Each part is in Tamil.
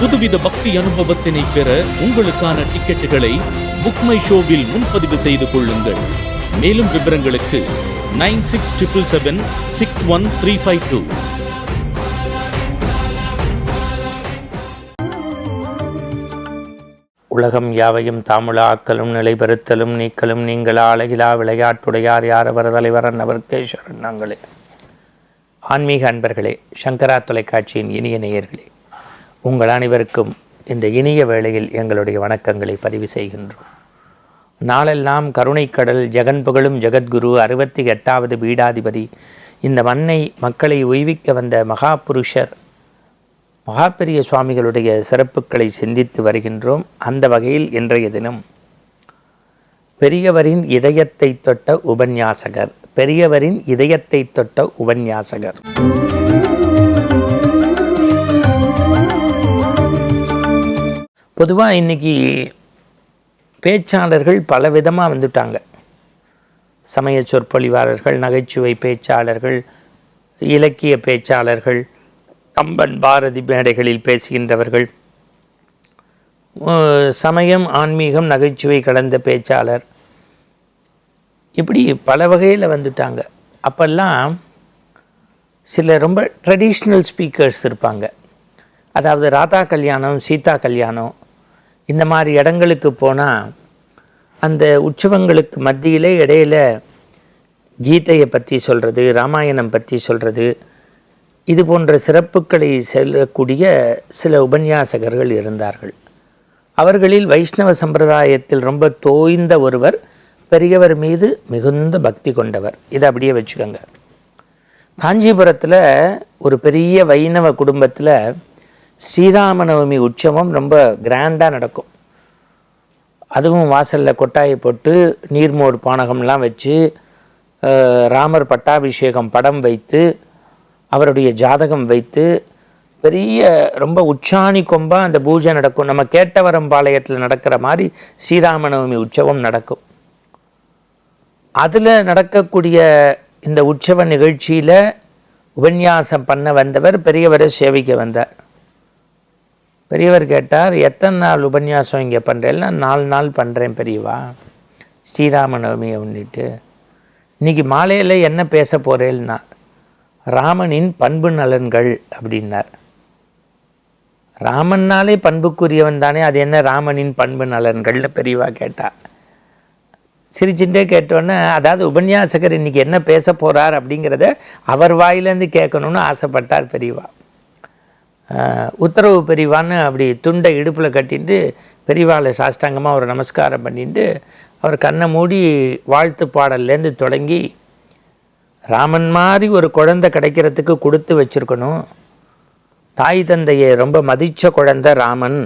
புதுவித பக்தி அனுபவத்தினை பெற உங்களுக்கான டிக்கெட்டுகளை புக்மை ஷோவில் முன்பதிவு செய்து கொள்ளுங்கள். மேலும் விவரங்களுக்கு nine six triple seven six one three five two. உலகம் யாவையும் தாமுலாக்கலும் நிலைபெறுத்தலும் நீக்கலும் நீங்கள்? அழகிலா விளையாட்டுடையார் யாரவர் தலைவர் அன்னவர்க்கே சரணங்களே ஆன்மீக அன்பர்களே சங்கரா தொலைக்காட்சியின் இனிய நேயர்களே உங்கள் அனைவருக்கும் இந்த இனிய வேளையில் எங்களுடைய வணக்கங்களை பதிவு செய்கின்றோம். நாளெல்லாம் கருணைக்கடல் ஜெகன் புகழும் ஜெகத்குரு அறுபத்தி எட்டாவது பீடாதிபதி இந்த மண்ணை மக்களை உய்விக்க வந்த மகாபுருஷர் மகாபெரிய சுவாமிகளுடைய சிறப்புகளை சிந்தித்து வருகின்றோம். அந்த வகையில் இன்றைய தினம் பெரியவரின் இதயத்தை தொட்ட உபன்யாசகர் பெரியவரின் இதயத்தை தொட்ட உபன்யாசகர். பொதுவாக இன்னைக்கு பேச்சாளர்கள் பல விதமாக வந்துட்டாங்க. சமய சொற்பொழிவாளர்கள் நகைச்சுவை பேச்சாளர்கள் இலக்கிய பேச்சாளர்கள் கம்பன் பாரதி மேடைகளில் பேசுகின்றவர்கள். சமயம் ஆன்மீகம் நகைச்சுவை கலந்த பேச்சாளர். இப்படி பல வகையில் வந்துட்டாங்க. அப்போல்லாம் சில ரொம்ப ட்ரெடிஷ்னல் ஸ்பீக்கர்ஸ் இருப்பாங்க. அதாவது ராதா கல்யாணம் சீதா கல்யாணம் இந்த மாதிரி இடங்களுக்கு போனால் அந்த உற்சவங்களுக்கு மத்தியிலே இடையில கீதையை பற்றி சொல்கிறது ராமாயணம் பற்றி சொல்கிறது இது போன்ற சிறப்புகளை செல்லக்கூடிய சில உபன்யாசகர்கள் இருந்தார்கள். அவர்களில் வைஷ்ணவ சம்பிரதாயத்தில் ரொம்ப தோய்ந்த ஒருவர் பெரியவர் மீது மிகுந்த பக்தி கொண்டவர். இதை அப்படியே வச்சுக்கோங்க. காஞ்சிபுரத்தில் ஒரு பெரிய வைணவ குடும்பத்தில் ஸ்ரீராமநவமி உற்சவம் ரொம்ப கிராண்டாக நடக்கும். அதுவும் வாசலில் கொட்டாயை போட்டு நீர்மோர் பானகம்லாம் வச்சு ராமர் பட்டாபிஷேகம் படம் வைத்து அவருடைய ஜாதகம் வைத்து பெரிய ரொம்ப உச்சாணி கொம்பாக அந்த பூஜை நடக்கும். நம்ம கேட்டவரம் பாளையத்தில் நடக்கிற மாதிரி ஸ்ரீராமநவமி உற்சவம் நடக்கும். அதில் நடக்கக்கூடிய இந்த உற்சவ நிகழ்ச்சியில் உபன்யாசம் பண்ண வந்தவர் பெரியவரை சேவிக்க வந்தார். பெரியவர் கேட்டார் எத்தனை நாள் உபன்யாசம் இங்கே பண்ணுறேன்னா நாலு நாள் பண்ணுறேன் பெரியவா. ஸ்ரீராமநவமியை முன்னிட்டு இன்னைக்கு மாலையில் என்ன பேச போகிறேன்னா ராமனின் பண்பு நலன்கள் அப்படின்னார். ராமன்னாலே பண்புக்குரியவன் தானே அது என்ன ராமனின் பண்பு நலன்கள்னு பெரியவா கேட்டா. சிரிச்சுட்டே கேட்டோன்னே அதாவது உபன்யாசகர் இன்னைக்கு என்ன பேச போகிறார் அப்படிங்கிறத அவர் வாயிலேருந்து கேட்கணும்னு ஆசைப்பட்டார் பெரியவா. உத்தரவு பெரிவான்னு அப்படி துண்டை இடுப்பில் கட்டிட்டு பெரிவாளை சாஷ்டாங்கமாக ஒரு நமஸ்காரம் பண்ணிட்டு அவர் கண்ணை மூடி வாழ்த்து பாடல்லேருந்து தொடங்கி ராமன் மாதிரி ஒரு குழந்தை கிடைக்கிறதுக்கு கொடுத்து வச்சிருக்கணும். தாய் தந்தையை ரொம்ப மதித்த குழந்தை ராமன்.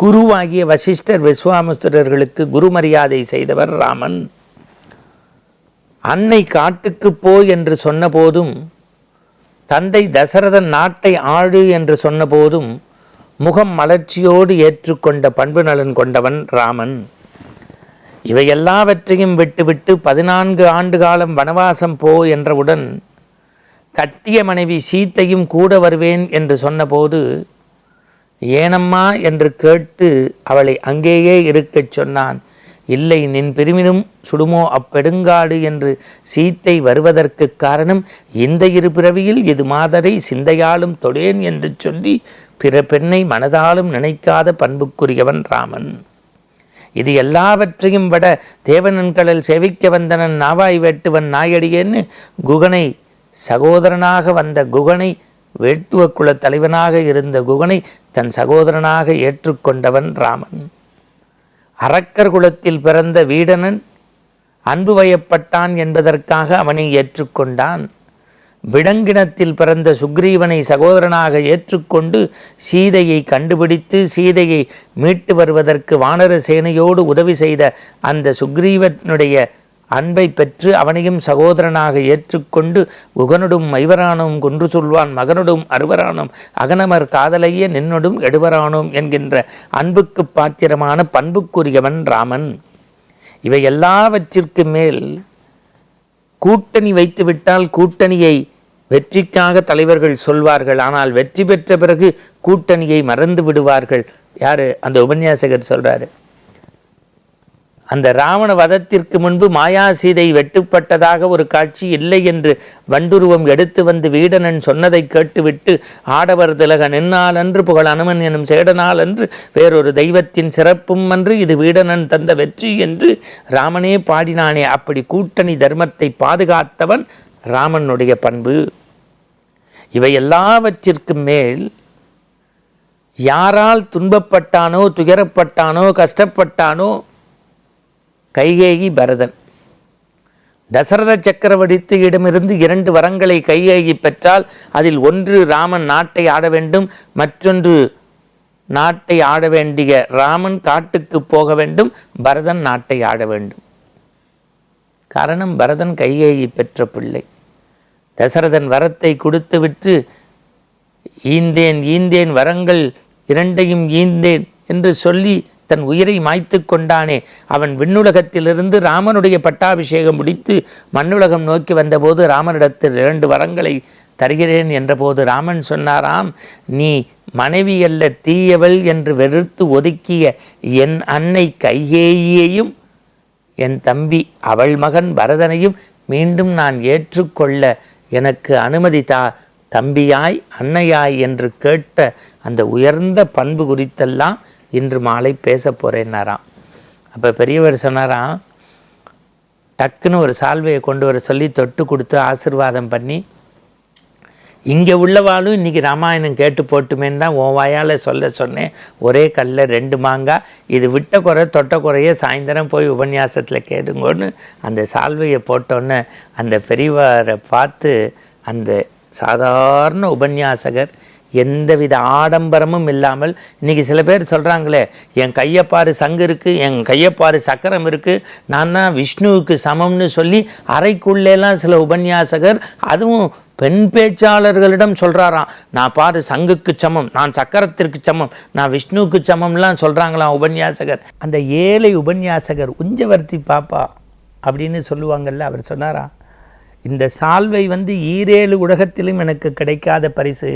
குருவாகிய வசிஷ்டர் விஸ்வாமித்திரர்களுக்கு குரு மரியாதை செய்தவர் ராமன். அன்னை காட்டுக்கு போ என்று சொன்னபோதும் தந்தை தசரதன் நாட்டை ஆடு என்று சொன்னபோதும் முகம் மலர்ச்சியோடு ஏற்றுக்கொண்ட பண்பு நலன் கொண்டவன் ராமன். இவை எல்லாவற்றையும் விட்டுவிட்டு பதினான்கு ஆண்டு காலம் வனவாசம் போ என்றவுடன் கட்டிய மனைவி சீத்தையும் கூட வருவேன் என்று சொன்னபோது ஏனம்மா? என்று கேட்டு அவளை அங்கேயே இருக்கச் சொன்னான். இல்லை நின் பிரிவினும் சுடுமோ அப்பெடுங்காடு என்று சீத்தை வருவதற்கு காரணம் இந்த இரு பிறவியில் இது மாதரை சிந்தையாலும் தொடேன் என்று சொல்லி பிற பெண்ணை மனதாலும் நினைக்காத பண்புக்குரியவன் ராமன். இது எல்லாவற்றையும் விட தேவனன்களில் செவிக்க வந்தனன் நாவாய் வேட்டுவன் நாயடியேன்னு குகனை சகோதரனாக வந்த குகனை வேட்டுவ குலத் தலைவனாக இருந்த குகனை தன் சகோதரனாக ஏற்றுக்கொண்டவன் ராமன். அரக்கர் குலத்தில் பிறந்த வீடனன் அன்பு வயப்பட்டான் என்பதற்காக அவனை ஏற்றுக்கொண்டான். விடங்கினத்தில் பிறந்த சுக்ரீவனை சகோதரனாக ஏற்றுக்கொண்டு சீதையை கண்டுபிடித்து சீதையை மீட்டு வருவதற்கு வானர சேனையோடு உதவி செய்த அந்த சுக்ரீவனுடைய அன்பை பெற்று அவனையும் சகோதரனாக ஏற்றுக்கொண்டு உகனுடும் மைவரானும் கொன்று சொல்வான் மகனுடும் அறுவரானும் அகனமர் காதலையே நின்னொடும் எடுவரானோம் என்கின்ற அன்புக்கு பாத்திரமான பண்புக்குரியவன் ராமன். இவை எல்லாவற்றிற்கு மேல் கூட்டணி வைத்துவிட்டால் கூட்டணியை வெற்றிக்காக தலைவர்கள் சொல்வார்கள். ஆனால் வெற்றி பெற்ற பிறகு கூட்டணியை மறந்து விடுவார்கள். யாரு? அந்த உபன்யாசகர் சொல்றாரு. அந்த ராவண வதத்திற்கு முன்பு மாயா சீதை வெட்டுப்பட்டதாக ஒரு காட்சி இல்லை என்று வண்டுருவம் எடுத்து வந்து வீடனன் சொன்னதை கேட்டுவிட்டு ஆடவர் திலக நின்னால் அன்று புகழ் அனுமன் எனும் சேடனால் அன்று வேறொரு தெய்வத்தின் சிறப்பும் அன்று இது வீடனன் தந்த வெற்றி என்று ராமனே பாடினானே. அப்படி கூட்டணி தர்மத்தை பாதுகாத்தவன் ராமனுடைய பண்பு. இவை எல்லாவற்றிற்கும் மேல் யாரால் துன்பப்பட்டானோ துயரப்பட்டானோ கஷ்டப்பட்டானோ கைகேயி பரதன். தசரத சக்கரவர்த்தியிடமிருந்து இரண்டு வரங்களை கைகேயி பெற்றால் அதில் ஒன்று ராமன் நாட்டை ஆட வேண்டும் மற்றொன்று நாட்டை ஆட வேண்டிய ராமன் காட்டுக்கு போக வேண்டும் பரதன் நாட்டை ஆட வேண்டும். காரணம் பரதன் கைகேயி பெற்ற பிள்ளை. தசரதன் வரத்தை கொடுத்துவிட்டு ஈந்தேன் ஈந்தேன் வரங்கள் இரண்டையும் ஈந்தேன் என்று சொல்லி தன் உயிரை மாய்த்து கொண்டானே. அவன் விண்ணுலகத்திலிருந்து ராமனுடைய பட்டாபிஷேகம் முடித்து மண்ணுலகம் நோக்கி வந்தபோது ராமனிடத்தில் இரண்டு வரங்களை தருகிறேன் என்றபோது ராமன் சொன்னாராம் நீ மனைவி அல்ல தீயவள் என்று வெறுத்து ஒதுக்கிய என் அன்னை கையேயையும் என் தம்பி அவள் மகன் பரதனையும் மீண்டும் நான் ஏற்றுக்கொள்ள எனக்கு அனுமதி தா. தம்பியாய் அன்னையாய் என்று கேட்ட அந்த உயர்ந்த பண்பு குறித்தெல்லாம் இன்று மாலை பேச போகிறேன்னாராம் அப்போ பெரியவர் சொன்னாராம் டக்குன்னு ஒரு சால்வையை கொண்டு வர சொல்லி தொட்டு கொடுத்து ஆசிர்வாதம் பண்ணி இங்கே உள்ளவாளும் இன்றைக்கி ராமாயணம் கேட்டு போட்டுமேன்னு தான் உன் வாயால் சொல்ல சொன்னேன். ஒரே கல்ல ரெண்டு மாங்காய் இது விட்ட குறை தொட்ட குறைய சாயந்தரம் போய் உபன்யாசத்தில் கேடுங்கன்னு அந்த சால்வையை போட்டோன்னே அந்த பெரியவரை பார்த்து அந்த சாதாரண உபன்யாசகர் எந்தவித ஆடம்பரமும் இல்லாமல் இன்றைக்கி சில பேர் சொல்கிறாங்களே என் கையப்பாறு சங்கு இருக்குது என் கையப்பாறு சக்கரம் இருக்குது நான் தான் விஷ்ணுவுக்கு சமம்னு சொல்லி அறைக்குள்ளேலாம் சில உபன்யாசகர் அதுவும் பெண் பேச்சாளர்களிடம் சொல்கிறாராம் நான் பாரு சங்குக்கு சமம் நான் சக்கரத்திற்கு சமம் நான் விஷ்ணுவுக்கு சமம்லாம் சொல்கிறாங்களாம் உபன்யாசகர். அந்த ஏழை உபன்யாசகர் உஞ்சவர்த்தி பாப்பா அப்படின்னு சொல்லுவாங்கல்ல அவர் சொன்னாரா இந்த சால்வை வந்து ஈரேழு உலகத்திலும் எனக்கு கிடைக்காத பரிசு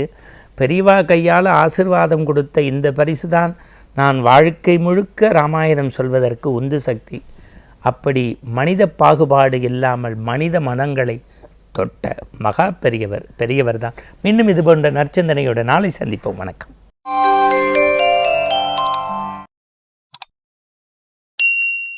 பெரியவா கையால் ஆசிர்வாதம் கொடுத்த இந்த பரிசு தான் நான் வாழ்க்கை முழுக்க ராமாயணம் சொல்வதற்கு உந்து சக்தி. அப்படி மனித பாகுபாடு இல்லாமல் மனித மனங்களை தொட்ட மகா பெரியவர் பெரியவர் தான் மீண்டும் இது போன்ற நற்சிந்தனையோட நாளை சந்திப்போம். வணக்கம்.